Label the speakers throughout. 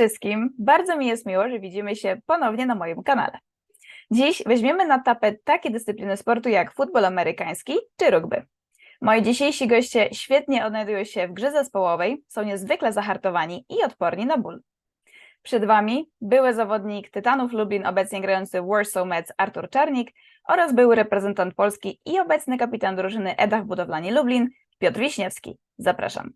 Speaker 1: wszystkim! Bardzo mi jest miło, że widzimy się ponownie na moim kanale. Dziś weźmiemy na tapet takie dyscypliny sportu jak futbol amerykański czy rugby. Moi dzisiejsi goście świetnie odnajdują się w grze zespołowej, są niezwykle zahartowani i odporni na ból. Przed Wami były zawodnik Tytanów Lublin, obecnie grający w Warsaw Mets Artur Czarnik oraz były reprezentant Polski i obecny kapitan drużyny Edach Budowlani Lublin Piotr Wiśniewski. Zapraszam.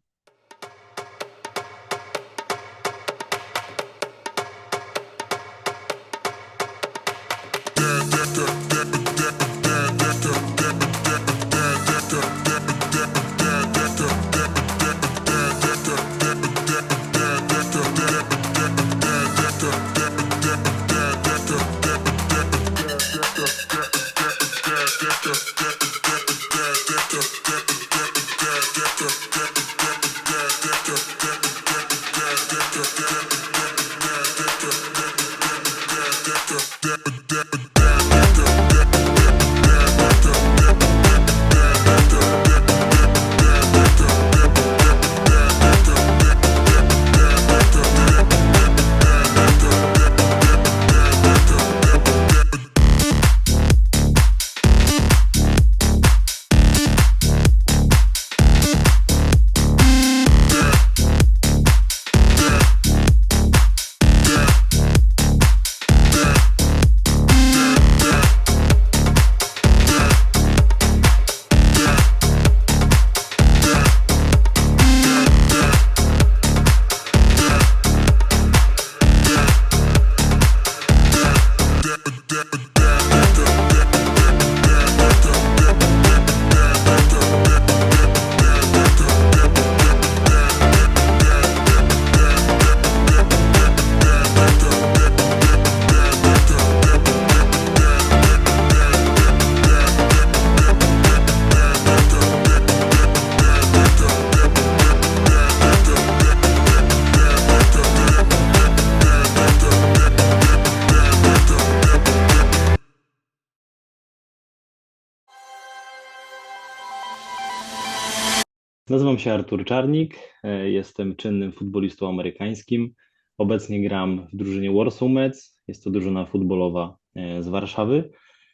Speaker 2: Nazywam się Artur Czarnik, e, jestem czynnym futbolistą amerykańskim. Obecnie gram w drużynie Warsaw Mets, jest to drużyna futbolowa e, z Warszawy.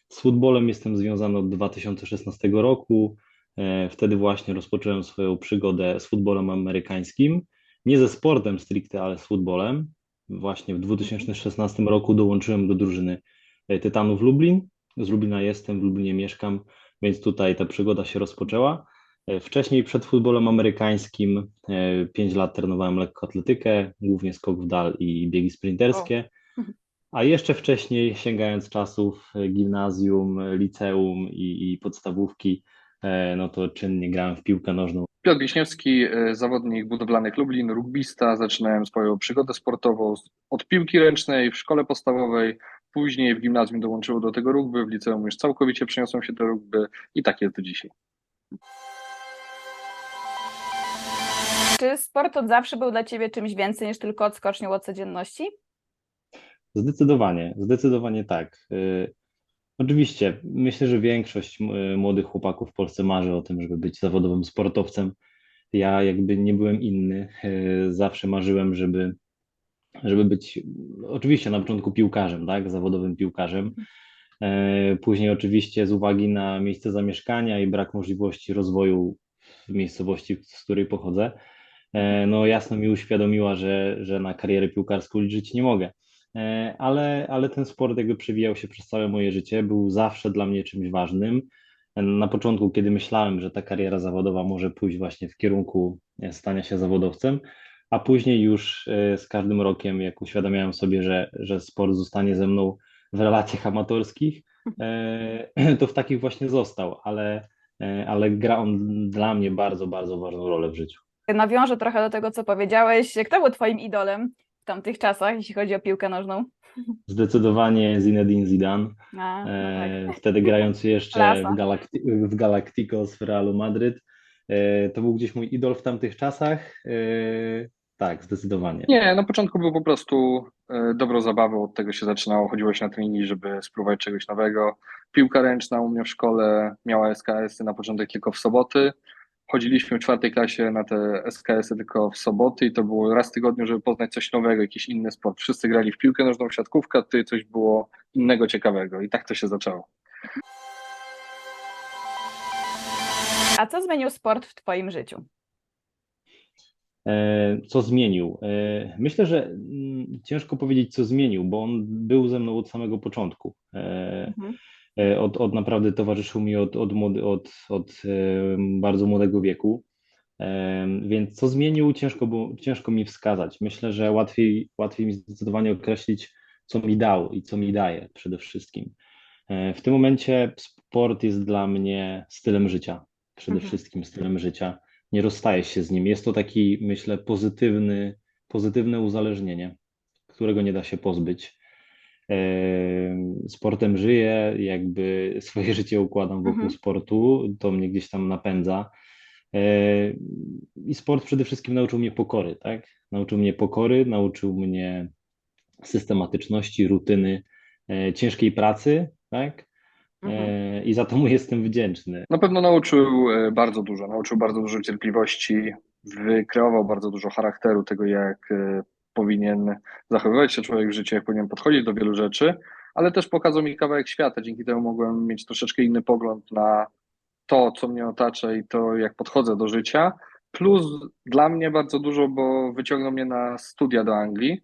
Speaker 2: Z futbolem jestem związany od 2016 roku. E, Wtedy właśnie rozpocząłem swoją przygodę z futbolem amerykańskim. Nie ze sportem stricte, ale z futbolem. Właśnie w 2016 roku dołączyłem do drużyny Tytanów Lublin. Z Lublina jestem, w Lublinie mieszkam, więc tutaj ta przygoda się rozpoczęła. E, Wcześniej przed futbolem amerykańskim 5 lat trenowałem lekkoatletykę, głównie skok w dal i biegi sprinterskie. A jeszcze wcześniej, sięgając czasów e, gimnazjum, e, liceum i, i podstawówki, e, no to czynnie grałem w piłkę nożną.
Speaker 3: Piotr Wiśniewski, e, zawodnik budowlanych Lublin, rugbista. Zaczynałem swoją przygodę sportową od piłki ręcznej w szkole podstawowej. Później w gimnazjum dołączyło do tego rugby, w liceum już całkowicie przeniosłem się do rugby i tak jest do dzisiaj.
Speaker 1: Czy sport od zawsze był dla Ciebie czymś więcej niż tylko odskocznią od codzienności?
Speaker 2: Zdecydowanie, zdecydowanie tak. Y, Oczywiście, myślę, że większość y, młodych chłopaków w Polsce marzy o tym, żeby być zawodowym sportowcem. Ja jakby nie byłem inny. Y, Zawsze marzyłem, żeby, żeby być oczywiście na początku piłkarzem, tak, zawodowym piłkarzem. Później oczywiście z uwagi na miejsce zamieszkania i brak możliwości rozwoju w miejscowości, z której pochodzę, no jasno mi uświadomiła, że, że na karierę piłkarską liczyć nie mogę. E, ale, ale ten sport jakby przewijał się przez całe moje życie, był zawsze dla mnie czymś ważnym. E, Na początku, kiedy myślałem, że ta kariera zawodowa może pójść właśnie w kierunku e, stania się zawodowcem, a później już e, z każdym rokiem, jak uświadamiałem sobie, że, że sport zostanie ze mną w relacjach amatorskich, e, to w takich właśnie został, ale, e, ale gra on dla mnie bardzo, bardzo ważną rolę w życiu.
Speaker 1: Nawiążę trochę do tego, co powiedziałeś. Kto był Twoim idolem w tamtych czasach, jeśli chodzi o piłkę nożną?
Speaker 2: Zdecydowanie Zinedine Zidane.
Speaker 1: A, no
Speaker 2: E,
Speaker 1: tak.
Speaker 2: wtedy grający jeszcze w, Galacti- w Galacticos w Realu Madryt. E, to był gdzieś mój idol w tamtych czasach. E, tak, zdecydowanie.
Speaker 3: Nie, na początku był po prostu dobrą zabawą, od tego się zaczynało. Chodziło się na treningi, żeby spróbować czegoś nowego. Piłka ręczna u mnie w szkole miała SKS-y na początek tylko w soboty. Chodziliśmy w czwartej klasie na te SKS-y tylko w soboty i to było raz w tygodniu, żeby poznać coś nowego, jakiś inny sport. Wszyscy grali w piłkę nożną, w siatkówkę, a tutaj coś było innego, ciekawego i tak to się zaczęło.
Speaker 1: A co zmienił sport w Twoim życiu?
Speaker 2: E, Co zmienił? E, Myślę, że mm, ciężko powiedzieć, co zmienił, bo on był ze mną od samego początku. E,
Speaker 1: Mhm.
Speaker 2: E, Od, od naprawdę towarzyszył mi od, od, młody, od, od e, bardzo młodego wieku. E, Więc co zmienił, ciężko, było, ciężko mi wskazać. Myślę, że łatwiej, łatwiej mi zdecydowanie określić, co mi dał i co mi daje przede wszystkim. W tym momencie sport jest dla mnie stylem życia, przede
Speaker 1: Mhm.
Speaker 2: wszystkim stylem życia. Nie rozstaję się z nim. Jest to taki, myślę, pozytywny, pozytywne uzależnienie, którego nie da się pozbyć. E, Sportem żyję, jakby swoje życie układam wokół
Speaker 1: Mhm.
Speaker 2: sportu, to mnie gdzieś tam napędza. E, I sport przede wszystkim nauczył mnie pokory, tak? Nauczył mnie pokory, nauczył mnie systematyczności, rutyny, e, ciężkiej pracy, tak?
Speaker 1: Mhm.
Speaker 2: I za to mu jestem wdzięczny.
Speaker 3: Na pewno nauczył bardzo dużo, nauczył bardzo dużo cierpliwości, wykreował bardzo dużo charakteru tego, jak powinien zachowywać się człowiek w życiu, jak powinien podchodzić do wielu rzeczy, ale też pokazał mi kawałek świata. Dzięki temu mogłem mieć troszeczkę inny pogląd na to, co mnie otacza i to, jak podchodzę do życia. Plus dla mnie bardzo dużo, bo wyciągnął mnie na studia do Anglii,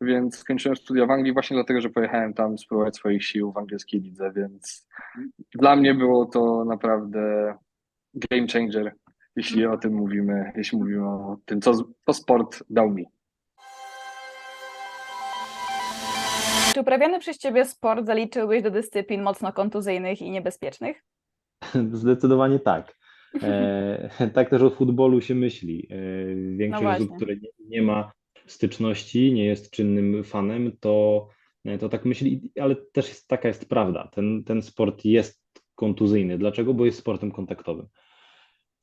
Speaker 3: więc skończyłem studia w Anglii właśnie dlatego, że pojechałem tam spróbować swoich sił w angielskiej lidze, więc dla mnie było to naprawdę game changer, jeśli o tym mówimy, jeśli mówimy o tym, co, co sport dał mi.
Speaker 1: Czy uprawiany przez Ciebie sport zaliczyłbyś do dyscyplin mocno kontuzyjnych i niebezpiecznych?
Speaker 2: Zdecydowanie tak. E, tak też o futbolu się myśli. E, większość
Speaker 1: No
Speaker 2: osób, które nie, nie ma styczności, nie jest czynnym fanem, to, to tak myśli, ale też jest, taka jest prawda. Ten, ten sport jest kontuzyjny. Dlaczego? Bo jest sportem kontaktowym.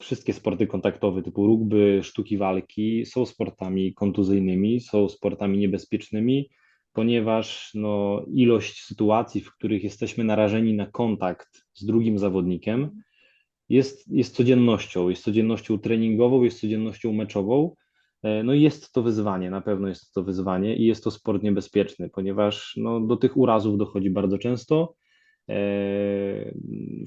Speaker 2: Wszystkie sporty kontaktowe typu rugby, sztuki walki są sportami kontuzyjnymi, są sportami niebezpiecznymi, ponieważ no, ilość sytuacji, w których jesteśmy narażeni na kontakt z drugim zawodnikiem, jest, jest codziennością, jest codziennością treningową, jest codziennością meczową. E, No i jest to wyzwanie, na pewno jest to wyzwanie i jest to sport niebezpieczny, ponieważ no, do tych urazów dochodzi bardzo często. E,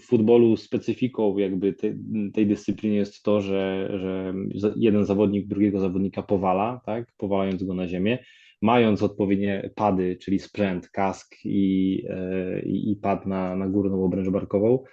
Speaker 2: W futbolu specyfiką jakby tej, tej dyscypliny jest to, że, że jeden zawodnik drugiego zawodnika powala, tak, powalając go na ziemię, mając odpowiednie pady, czyli sprzęt, kask i, e, i, i pad na, na górną obręcz barkową,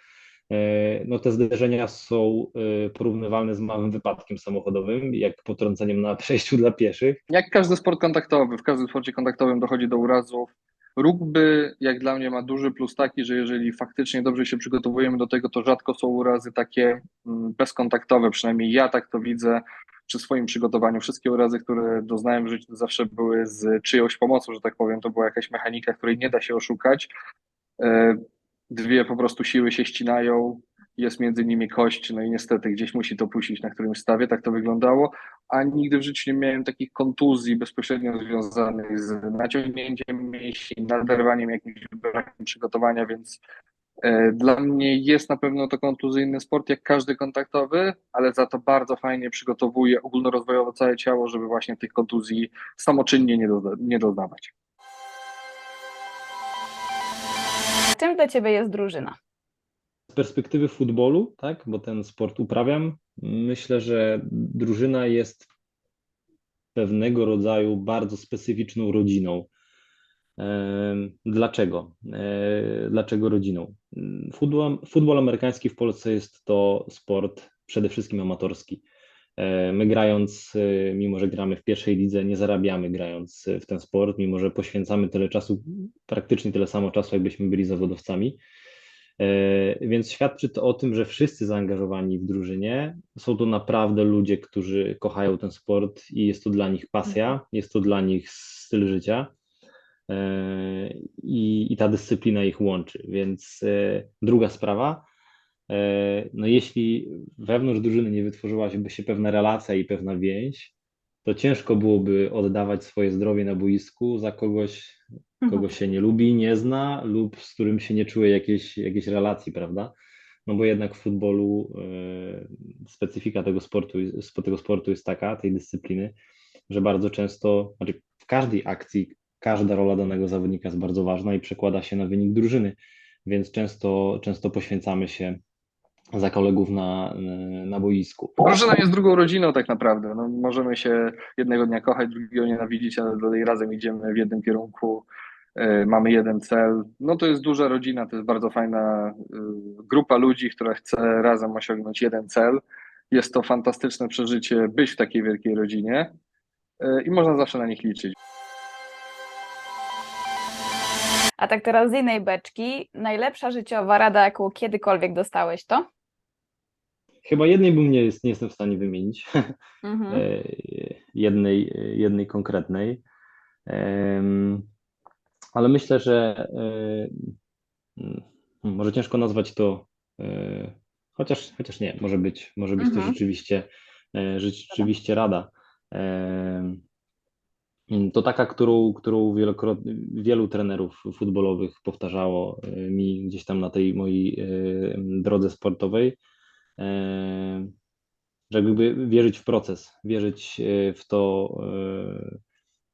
Speaker 2: E, no te zderzenia są e, porównywalne z małym wypadkiem samochodowym, jak potrąceniem na przejściu dla pieszych.
Speaker 3: Jak każdy sport kontaktowy, w każdym sporcie kontaktowym dochodzi do urazów. Rugby, jak dla mnie, ma duży plus taki, że jeżeli faktycznie dobrze się przygotowujemy do tego, to rzadko są urazy takie mm, bezkontaktowe, przynajmniej ja tak to widzę przy swoim przygotowaniu. Wszystkie urazy, które doznałem w życiu, zawsze były z czyjąś pomocą, że tak powiem. To była jakaś mechanika, której nie da się oszukać. E, Dwie po prostu siły się ścinają, jest między nimi kość, no i niestety gdzieś musi to puścić na którymś stawie, tak to wyglądało. A nigdy w życiu nie miałem takich kontuzji bezpośrednio związanych z naciągnięciem mięśni, naderwaniem jakimś brakiem przygotowania, więc dla mnie jest na pewno to kontuzyjny sport, jak każdy kontaktowy, ale za to bardzo fajnie przygotowuje ogólnorozwojowo całe ciało, żeby właśnie tych kontuzji samoczynnie nie, doda- nie doznawać.
Speaker 1: Czym dla Ciebie jest drużyna?
Speaker 2: Z perspektywy futbolu, tak, bo ten sport uprawiam, myślę, że drużyna jest pewnego rodzaju bardzo specyficzną rodziną. Dlaczego? E, Dlaczego rodziną? Futbol, futbol amerykański w Polsce jest to sport przede wszystkim amatorski. E, My grając, e, mimo że gramy w pierwszej lidze, nie zarabiamy grając w ten sport, mimo że poświęcamy tyle czasu, praktycznie tyle samo czasu, jakbyśmy byli zawodowcami. Więc świadczy to o tym, że wszyscy zaangażowani w drużynie są to naprawdę ludzie, którzy kochają ten sport i jest to dla nich pasja, jest to dla nich styl życia i, i ta dyscyplina ich łączy. Więc e, druga sprawa, e, no jeśli wewnątrz drużyny nie wytworzyła się pewna relacja i pewna więź, to ciężko byłoby oddawać swoje zdrowie na boisku za kogoś, kogo się nie lubi, nie zna lub z którym się nie czuje jakiejś, jakiejś relacji, prawda? No bo jednak w futbolu, e, specyfika tego sportu, tego sportu jest taka, tej dyscypliny, że bardzo często, znaczy w każdej akcji każda rola danego zawodnika jest bardzo ważna i przekłada się na wynik drużyny, więc często, często poświęcamy się za kolegów na, na boisku.
Speaker 3: Drużyna jest drugą rodziną tak naprawdę. No, możemy się jednego dnia kochać, drugiego nienawidzić, ale dalej razem idziemy w jednym kierunku. e, Mamy jeden cel. No to jest duża rodzina, to jest bardzo fajna e, grupa ludzi, która chce razem osiągnąć jeden cel. Jest to fantastyczne przeżycie być w takiej wielkiej rodzinie e, i można zawsze na nich liczyć.
Speaker 1: A tak teraz z innej beczki, najlepsza życiowa rada, jaką kiedykolwiek dostałeś, to?
Speaker 2: Chyba jednej bym nie, jest, nie jestem w stanie wymienić,
Speaker 1: Mhm.
Speaker 2: e, jednej, jednej konkretnej, ale myślę, że e, może ciężko nazwać to, e, chociaż, chociaż nie, może być, może być to
Speaker 1: Mhm.
Speaker 2: rzeczywiście, e, rzeczywiście rada. Em, To taka, którą, którą wielu trenerów futbolowych powtarzało e, mi gdzieś tam na tej mojej e, drodze sportowej, e, że jakby wierzyć w proces, wierzyć w to,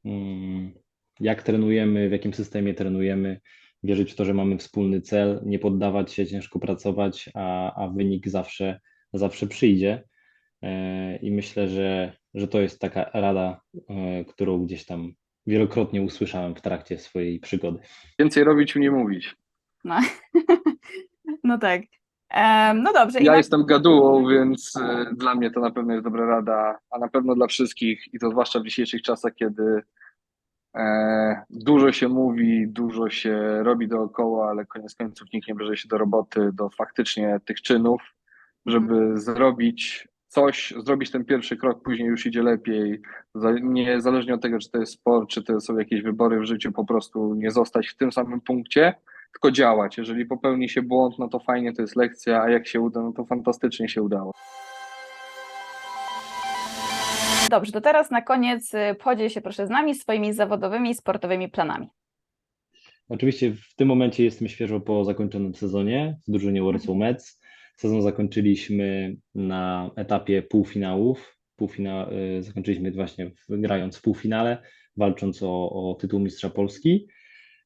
Speaker 2: mm, jak trenujemy, w jakim systemie trenujemy, wierzyć w to, że mamy wspólny cel, nie poddawać się, ciężko pracować, a, a wynik zawsze, zawsze przyjdzie. E, I myślę, że, że to jest taka rada, e, którą gdzieś tam wielokrotnie usłyszałem w trakcie swojej przygody.
Speaker 3: Więcej robić, nie mówić.
Speaker 1: No. no tak. No dobrze.
Speaker 3: Ja
Speaker 1: na-
Speaker 3: jestem gadułą, więc e, dla mnie to na pewno jest dobra rada, a na pewno dla wszystkich i to zwłaszcza w dzisiejszych czasach, kiedy e, dużo się mówi, dużo się robi dookoła, ale koniec końców nikt nie bierze się do roboty, do faktycznie tych czynów, żeby zrobić coś, zrobić ten pierwszy krok, później już idzie lepiej. Za- Niezależnie od tego, czy to jest sport, czy to są jakieś wybory w życiu, po prostu nie zostać w tym samym punkcie, tylko działać. Jeżeli popełni się błąd, no to fajnie, to jest lekcja, a jak się uda, no to fantastycznie się udało.
Speaker 1: Dobrze, to teraz na koniec y, podziel się proszę z nami swoimi zawodowymi i sportowymi planami.
Speaker 2: Oczywiście w tym momencie jestem świeżo po zakończonym sezonie w drużynie Warsaw Mets. Sezon zakończyliśmy na etapie półfinałów. Półfina, y, zakończyliśmy właśnie grając w półfinale, walcząc o, o tytuł Mistrza Polski.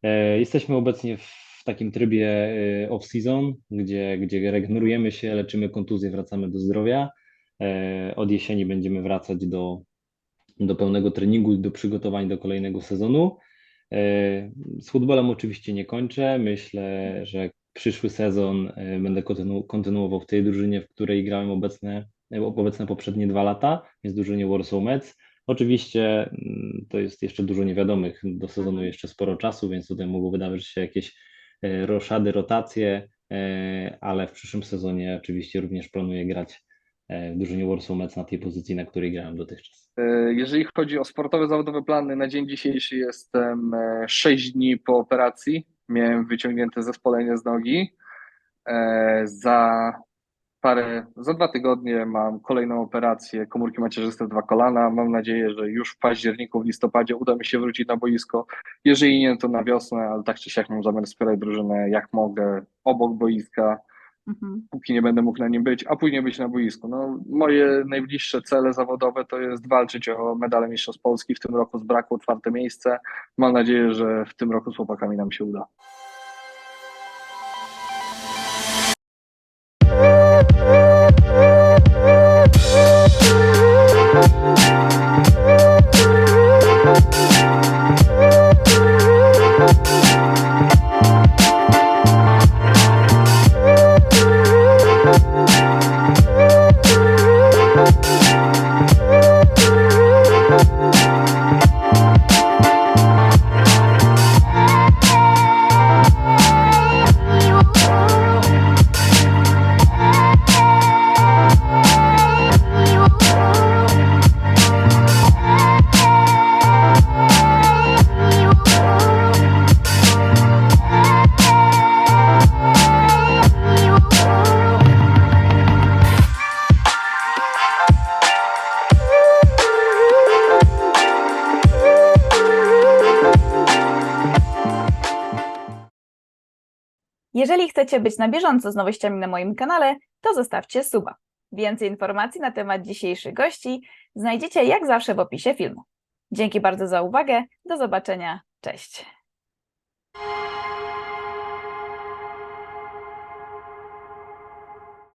Speaker 2: E, Jesteśmy obecnie w takim trybie e, off-season, gdzie, gdzie regenerujemy się, leczymy kontuzje, wracamy do zdrowia. E, Od jesieni będziemy wracać do, do pełnego treningu do przygotowań do kolejnego sezonu. E, Z futbolem oczywiście nie kończę. Myślę, że przyszły sezon e, będę kontynu- kontynuował w tej drużynie, w której grałem obecne, e, obecne poprzednie dwa lata, więc drużynie Warsaw Mets. Oczywiście mm, to jest jeszcze dużo niewiadomych, do sezonu
Speaker 1: Mhm.
Speaker 2: jeszcze sporo czasu, więc tutaj mogą wydarzyć się jakieś e, roszady, rotacje, ale w przyszłym sezonie oczywiście również planuję grać w drużynie Warsaw Mets na tej pozycji, na której grałem dotychczas.
Speaker 3: Jeżeli chodzi o sportowe, zawodowe plany, na dzień dzisiejszy jestem 6 dni po operacji. Miałem wyciągnięte zespolenie z nogi. E, Za parę, za dwa tygodnie mam kolejną operację komórki macierzyste dwa kolana. Mam nadzieję, że już w październiku, w listopadzie uda mi się wrócić na boisko. Jeżeli nie, to na wiosnę, ale tak czy siak mam zamiar wspierać drużynę jak mogę obok boiska
Speaker 1: Mhm.
Speaker 3: póki nie będę mógł na nim być, a później być na boisku. No, moje najbliższe cele zawodowe to jest walczyć o medale Mistrzostw Polski. W tym roku zbrakło czwarte miejsce. Mam nadzieję, że w tym roku z chłopakami nam się uda.
Speaker 1: Jeżeli chcecie być na bieżąco z nowościami na moim kanale, to zostawcie suba. Więcej informacji na temat dzisiejszych gości znajdziecie jak zawsze w opisie filmu. Dzięki bardzo za uwagę. Do zobaczenia. Cześć.